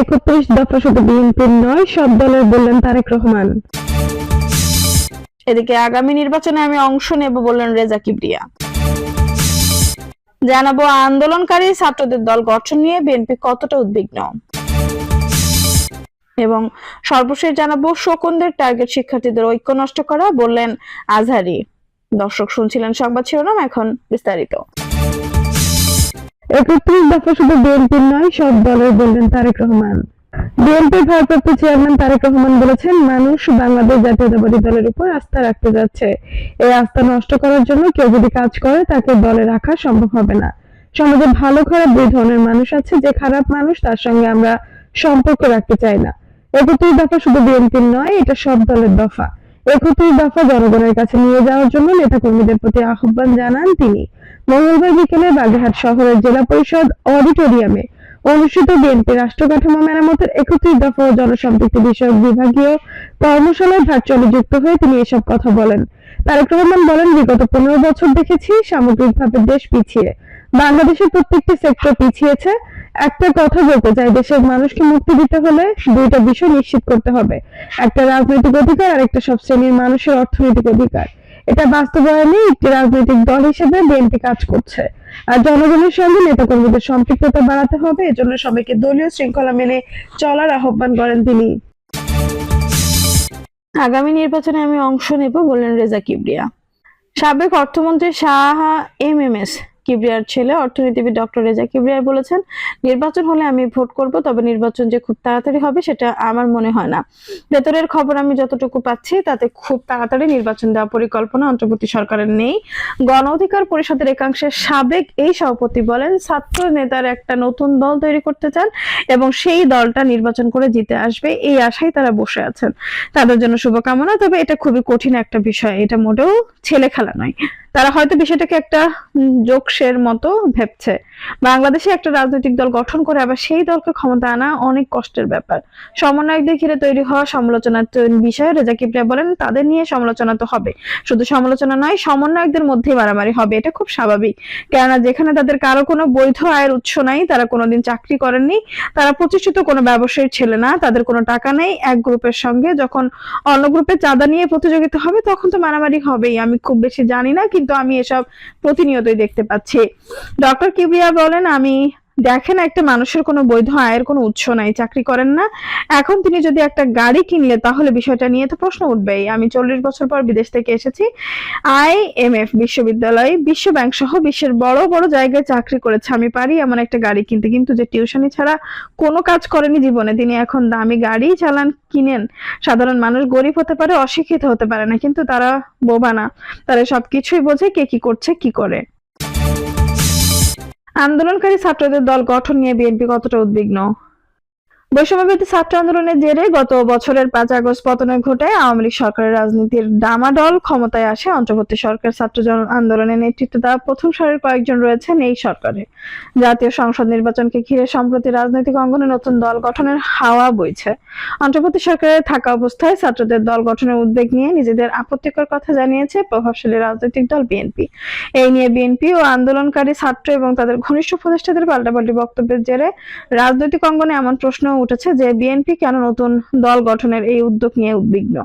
একত্রিশ দফা শুধু বিএনপির নয়, সব দলের বললেন তারেক রহমান। এদিকে আগামী নির্বাচনে আমি অংশ নেব বললেন রেজা কিবরিয়া। জানাব, আন্দোলনকারী ছাত্রদের দল গঠন নিয়ে বিএনপি কতটা উদ্বিগ্ন। এবং সর্বশেষ জানাব, শোকনদের টার্গেট শিক্ষার্থীদের ঐক্য নষ্ট করা বললেন আজহারি। দর্শক শুনছিলেন সংবাদ শিরোনাম, এখন বিস্তারিত। একত্রিশ দফা শুধু বিএনপির নয়, সব দলের বললেন তারেক রহমান। বিএনপির ভারপ্রাপ্ত চেয়ারম্যান তারেক রহমান বলেছেন, মানুষ বাংলাদেশ জাতীয়তাবাদী দলের উপর আস্থা রাখতে যাচ্ছে। এই আস্থা নষ্ট করার জন্য কেউ যদি কাজ করে, তাকে দলে রাখা সম্ভব হবে না। সমাজে ভালো, খারাপ দুই ধরনের মানুষ আছে, যে খারাপ মানুষ তার সঙ্গে আমরা সম্পর্ক রাখতে চাই না। একত্রিশ দফা শুধু বিএনপির নয়, এটা সব দলের দফা। একত্রিশ দফা জনগণের কাছে নিয়ে যাওয়ার জন্য নেতাকর্মীদের প্রতি আহ্বান জানান তিনি। মঙ্গলবার বিকেলে বাগেরহাট শহরের জেলা পরিষদ অডিটোরিয়ামে অনুষ্ঠিত বিএনপি রাষ্ট্র কাঠামো মেরামতের একত্রিশ দফা জনসম্পৃক্তি বিষয়ক বিভাগীয় কর্মশালায় ভার্চুয়ালি যুক্ত হয়ে তিনি এসব কথা বলেন। তারেক রহমান বলেন, বিগত পনেরো বছর দেখেছি সামগ্রিকভাবে দেশ পিছিয়ে। বাংলাদেশের প্রত্যেকটি সেক্টর পিছিয়েছে। একটা কথা বলতে চাই, দেশের মানুষকে মুক্তি দিতে হলে দুইটা বিষয় নিশ্চিত করতে হবে। একটা রাজনৈতিক অধিকার আর একটা সব শ্রেণির মানুষের অর্থনৈতিক অধিকার। এটা বাস্তবায়নে একটি রাজনৈতিক দল হিসেবে বিএনপি কাজ করছে। আর জনগণের সঙ্গে নেতাকর্মীদের সম্পৃক্ততা বাড়াতে হবে, এজন্য সবাইকে দলীয় শৃঙ্খলা মেনে চলার আহ্বান করেন তিনি। আগামী নির্বাচনে আমি অংশ নেব বললেন রেজা কিবরিয়া। সাবেক অর্থমন্ত্রী শাহ এম এম এস কিবরিয়ার ছেলে, অর্থনীতিবিদ ডক্টর রেজা কিবরিয়া বলেছেন, নির্বাচন হলে আমি ভোট করব, তবে নির্বাচন যে খুব তাড়াতাড়ি হবে সেটা আমার মনে হয় না। ভেতরের খবর আমি যতটুকু পাচ্ছি, তাতে খুব তাড়াতাড়ি নির্বাচন দেওয়ার পরিকল্পনা অন্তর্বর্তী সরকারের নেই। গণ অধিকার পরিষদের একাংশের সাবেক এই সভাপতি বলেন, ছাত্র নেতার একটা নতুন দল তৈরি করতে চান এবং সেই দলটা নির্বাচন করে জিতে আসবে, এই আশায় তারা বসে আছেন। তাদের জন্য শুভকামনা, তবে এটা খুবই কঠিন একটা বিষয়, এটা মোটেও ছেলে খেলা নয়। তারা হয়তো বিষয়টাকে একটা জোকসের মতো ভেবছে। বাংলাদেশে একটা রাজনৈতিক দল গঠন করে আবার সেই দলকে ক্ষমতা আনা অনেক কষ্টের ব্যাপার। সমন্বয়কদের ঘিরে তৈরি হওয়া সমালোচনার বিষয়ে রেজা কিবরিয়া বলেন, তাদের নিয়ে সমালোচনা তো হবে। শুধু সমালোচনা নয়, সমন্বয়কদের মধ্যে মারামারি হবে। এটা খুব স্বাভাবিক। কেননা যেখানে তাদের কারও কোনো বৈধ আয়ের উৎস নাই, তারা কোনোদিন চাকরি করেননি, তারা প্রতিষ্ঠিত কোনো ব্যবসায়ীর ছেলে না, তাদের কোনো টাকা নেই। এক গ্রুপের সঙ্গে যখন অন্য গ্রুপে চাঁদা নিয়ে প্রতিযোগিতা হবে, তখন তো মারামারি হবেই। আমি খুব বেশি জানি না, কিন্তু আমি এসব প্রতিনিয়তই দেখতে পাচ্ছি। ডক্টর কিবরিয়া বলেন, আমি দেখেন একটা মানুষের কোনো বৈধ আয়ের কোনো উৎস নাই, চাকরি করেন না। এখন তিনি যদি একটা গাড়ি কিনলে তাহলে বিষয়টা নিয়ে তো প্রশ্ন উঠবেই। আমি চল্লিশ বছর পর বিদেশ থেকে এসেছি। আই এম এফ বিশ্ববিদ্যালয়, বিশ্ব ব্যাংক সহ বিশ্বের বড় বড় জায়গায় চাকরি করেছে। আমি পারি এমন একটা গাড়ি কিনতে, কিন্তু যে টিউশনি ছাড়া কোনো কাজ করেনি জীবনে। তিনি এখন দামি গাড়ি চালান, কিনেন। সাধারণ মানুষ গরিব হতে পারে, অশিক্ষিত হতে পারে না, কিন্তু তারা বোবা না। তারা সবকিছুই বোঝে কে কি করছে, কি করে। আন্দোলনকারী ছাত্রদের দল গঠন নিয়ে বিএনপি কতটা উদ্বিগ্ন? বৈষম্যবিরোধী ছাত্র আন্দোলনের জেরে গত বছরের পাঁচ আগস্ট পতনের ঘটায় আওয়ামী লীগ সরকারের রাজনীতির ডামাডল ক্ষমতায় আসে অন্তর্বর্তী সরকার ছাত্র জন- আন্দোলনের নেতৃত্ব দেওয়া প্রথম সারির কয়েকজন রয়েছেন এই সরকারে। জাতীয় সংসদ নির্বাচনকে ঘিরে সম্প্রতি রাজনৈতিক অঙ্গনে নতুন দল গঠনের হাওয়া বইছে। অন্তর্বর্তী সরকারে থাকা অবস্থায় ছাত্রদের দল গঠনের উদ্বেগ নিয়ে নিজেদের আপত্তিকর কথা জানিয়েছে প্রভাবশালী রাজনৈতিক দল বিএনপি। এই নিয়ে বিএনপি ও আন্দোলনকারী ছাত্র এবং তাদের ঘনিষ্ঠ উপদেষ্টাদের পাল্টাপাল্টি বক্তব্যের জেরে রাজনৈতিক অঙ্গনে এমন প্রশ্ন উঠেছে যে বিএনপি কেন নতুন দল গঠনের এই উদ্যোগ নিয়ে উদ্বিগ্ন?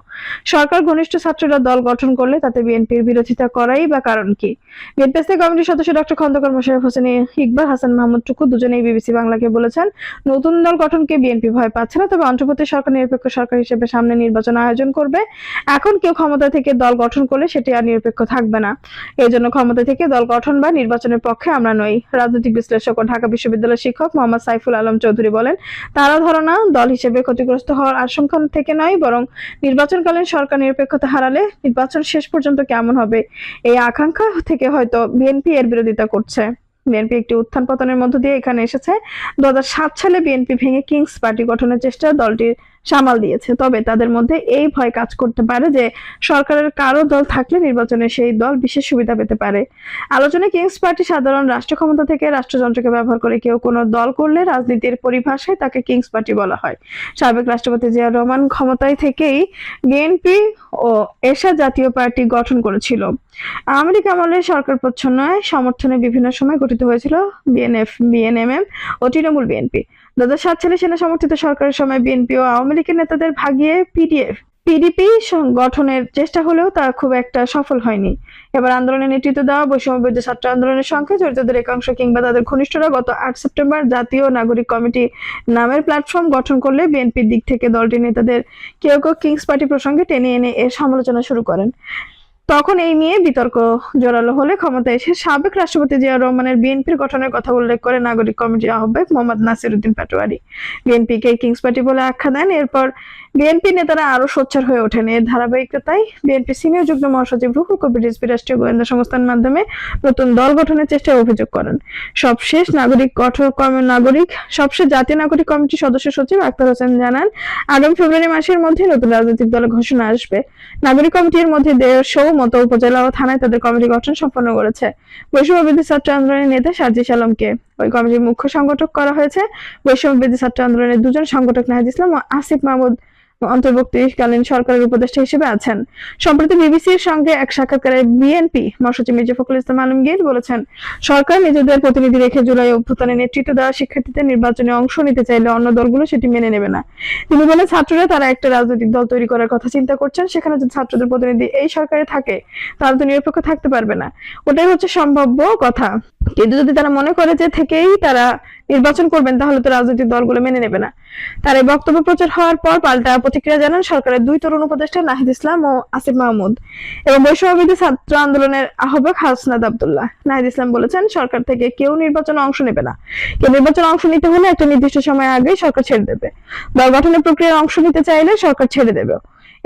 সরকার ঘনিষ্ঠ ছাত্ররা দল গঠন করলে তাতে বিএনপির বিরোধিতা করাই বা কারণ কি? বিএনপি কমিটির সদস্য ডক্টর খন্দকার মোশাররফ হোসেন ইকবাল, হাসান মাহমুদ টুকু দুজনেই বিবিসি বাংলাকে বলেছেন, নতুন দল গঠনকে বিএনপি ভয় পাচ্ছে না, তবে অন্তর্বর্তী সরকার নিরপেক্ষ সরকার হিসেবে সামনে নির্বাচন আয়োজন করবে। এখন কেউ ক্ষমতা থেকে দল গঠন করলে সেটি আর নিরপেক্ষ থাকবে না। এই জন্য ক্ষমতা থেকে দল গঠন বা নির্বাচনের পক্ষে আমরা নই। রাজনৈতিক বিশ্লেষক ও ঢাকা বিশ্ববিদ্যালয়ের শিক্ষক মোহাম্মদ সাইফুল আলম চৌধুরী বলেন, তারা ধারণা দল হিসেবে ক্ষতিগ্রস্ত হওয়ার আশঙ্কা থেকে নয়, বরং নির্বাচনকালীন সরকার নিরপেক্ষতা হারালে নির্বাচন শেষ পর্যন্ত কেমন হবে? এই আকাঙ্ক্ষা থেকে হয়তো বিএনপি এর বিরোধিতা করছে। বিএনপি একটি উত্থান পতনের মধ্য দিয়ে এখানে এসেছে। দু হাজার সাত সালে বিএনপি ভেঙে কিংস পার্টি গঠনের চেষ্টা দলটির সামাল দিয়েছে। তবে তাদের মধ্যে এই ভয় কাজ করতে পারে যে, সরকারের কারও দল থাকলে নির্বাচনে সেই দল বিশেষ সুবিধা পেতে পারে। আলোচনায় কিংস পার্টি সাধারণ রাষ্ট্র ক্ষমতা থেকে রাষ্ট্রযন্ত্রকে ব্যবহার করে কেউ কোনো দল করলে রাজনীতির পরিভাষায় তাকে কিংস পার্টি বলা হয়। সাবেক রাষ্ট্রপতি জিয়া রহমান ক্ষমতায় থেকেই বিএনপি ও এশা জাতীয় পার্টি গঠন করেছিল। লীগ আমলে সরকার প্রচ্ছন্নয় সমর্থনে বিভিন্ন সময় গঠিত হয়েছিল বিএনএফ বিএনএমএম ও তৃণমূল বিএনপি দু সালে সেনা সমর্থিত সরকারের সময় বিএনপি ও আওয়ামী লীগের নেতাদের ভাগিয়ে পিডিএফ পিডিপি গঠনের চেষ্টা হলেও তা খুব একটা সফল হয়নি। এবার আন্দোলনে নেতৃত্ব দেওয়া বৈষম্য বিরোধী ছাত্র আন্দোলনের সঙ্গে জড়িতদের একাংশ কিংবা তাদের ঘনিষ্ঠরা গত আট সেপ্টেম্বর জাতীয় নাগরিক কমিটি নামের প্ল্যাটফর্ম গঠন করলে বিএনপির দিক থেকে দলটির নেতাদের কেউ কেউ কিংস পার্টি প্রসঙ্গে টেনে এনে এর সমালোচনা শুরু করেন। তখন এই নিয়ে বিতর্ক জোরালো হলে ক্ষমতায় এসে সাবেক রাষ্ট্রপতি জিয়া রহমানের বিএনপির গঠনের কথা উল্লেখ করে নাগরিক কমিটির আহ্বায়ক মোহাম্মদ নাসির উদ্দিন পাটোয়ারি। বিএনপিকে কিংস পার্টি বলে আখ্যা দেন। এরপর বিএনপি নেতারা আরও সোচ্চার হয়ে ওঠেন। এর ধারাবাহিকতায় বিএনপি সিনিয়র যুগ্ম মহাসচিব রুহুল কবির রিজভী রাষ্ট্রীয় গোয়েন্দা সংস্থার মাধ্যমে নতুন দল গঠনের চেষ্টায় অভিযোগ করেন। সবশেষ নাগরিক কম- নাগরিক, সবশেষ জাতীয় নাগরিক কমিটির সদস্য সচিব আক্তার হোসেন জানান, আগামী ফেব্রুয়ারি মাসের মধ্যে নতুন রাজনৈতিক দলের ঘোষণা আসবে। নাগরিক কমিটির মধ্যে দেড়শো মতো উপজেলা ও থানায় তাদের কমিটি গঠন সম্পন্ন করেছে। বৈষম্য বিরোধী ছাত্র আন্দোলনের নেতা সাজিস আলমকে। ওই কমিটির মুখ্য সংগঠক করা হয়েছে। বৈষম্য ছাত্র আন্দোলনের দুজন সংগঠক নাহিদ ইসলাম ও আসিফ মাহমুদ অন্তর্বর্তীকালীন সরকারের উপদেষ্টা হিসেবে আছেন। সম্প্রতি বিবিসির সঙ্গে এক সাক্ষাৎকারে বিএনপি মহাসচিব মির্জা ফখরুল ইসলাম আলমগীর বলেছেন, সরকার নিজেদের প্রতিনিধি রেখে জুলাই অভ্যুত্থানে নেতৃত্ব দেওয়া শিক্ষার্থীদের নির্বাচনে অংশ নিতে চাইলে অন্য দলগুলো সেটি মেনে নেবে না। তিনি বলেন, ছাত্ররা তারা একটা রাজনৈতিক দল তৈরি করার কথা চিন্তা করছেন, সেখানে যদি ছাত্রদের প্রতিনিধি এই সরকারে থাকে তাহলে তো নিরপেক্ষ থাকতে পারবে না। ওটাই হচ্ছে সম্ভাব্য কথা। কিন্তু যদি তারা মনে করে যে থেকেই তারা নির্বাচন করবেন, তাহলে তো রাজনৈতিক দলগুলো মেনে নেবে না। তার এই বক্তব্য প্রচার হওয়ার পর পাল্টা প্রতিক্রিয়া জানান সরকারের দুই তরুণ উপদেষ্টা নাহিদ ইসলাম ও আসিফ মাহমুদ এবং বৈষম্যবিধি ছাত্র আন্দোলনের আহ্বায়ক হাসনাদ আবদুল্লাহ। নাহিদ ইসলাম বলেছেন, সরকার থেকে কেউ নির্বাচনে অংশ নেবে না। কেউ নির্বাচনে অংশ নিতে হলে একটা নির্দিষ্ট সময় আগে সরকার ছেড়ে দেবে। দল গঠনের প্রক্রিয়ায় অংশ নিতে চাইলে সরকার ছেড়ে দেবে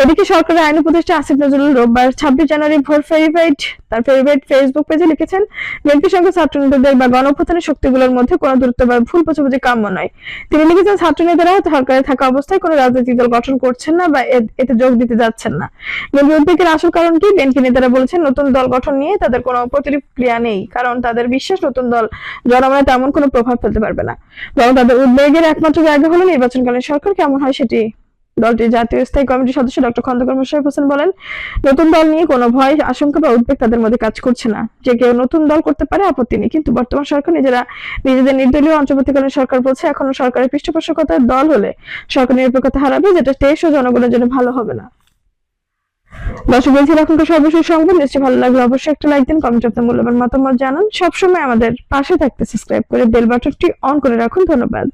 এদিকে সরকারের আইন উপদেষ্টা আসিফ নজরুল রোববার ছাব্বিশ জানুয়ারি ভোর ভেরিফাইড তার ফেভারিট ফেসবুক পেজে লিখেছেন বিএনপির সঙ্গে ছাত্র নেতাদের বা গণঅভ্যুত্থানের শক্তিগুলোর মধ্যে কোনো দূরত্ব বা ভুল বোঝাবুঝি কাম্য নয়। তিনি লিখেছেন ছাত্র নেতারা সরকারে থাকা অবস্থায় কোনো রাজনৈতিক দল গঠন করছেন না বা এতে যোগ দিতে যাচ্ছেন না। বিএনপি উদ্বেগের আসল কারণ কি? বিএনপি নেতারা বলেছেন, নতুন দল গঠন নিয়ে তাদের কোনো প্রতিক্রিয়া নেই, কারণ তাদের বিশ্বাস নতুন দল জনমনে তেমন কোনো প্রভাব ফেলতে পারবে না। বরং তাদের উদ্বেগের একমাত্র জায়গা হলো নির্বাচনকালীন সরকার, কেমন হয় সেটি দলটির জাতীয় স্থায়ী কমিটির সদস্য ডক্টর খন্দকার মোশারফ হোসেন বলেন, নতুন দল নিয়ে কোনো ভয়, আশঙ্কা বা উদ্বেগ তাদের মধ্যে কাজ করছে না। যে কেউ নতুন দল করতে পারে, আপত্তি নেই। কিন্তু বর্তমান সরকার নিজেরা, নিজেদের নির্দলীয় অন্তর্বর্তীকালীন সরকার বলছে, এখনও সরকারের পৃষ্ঠপোষকতার দল হলে সরকার নিরপেক্ষতা হারাবে, যেটা দেশ ও জনগণের জন্য ভালো হবে না। দর্শক বলছি এখনকার সর্বশেষ সংবাদ। নিশ্চয়ই ভালো লাগলে অবশ্যই একটা লাইক দিন কমেন্ট আপনার মূল্যবান মতামত জানান। সবসময় আমাদের পাশে থাকতে সাবস্ক্রাইব করে বেল বাটনটি অন করে রাখুন। ধন্যবাদ।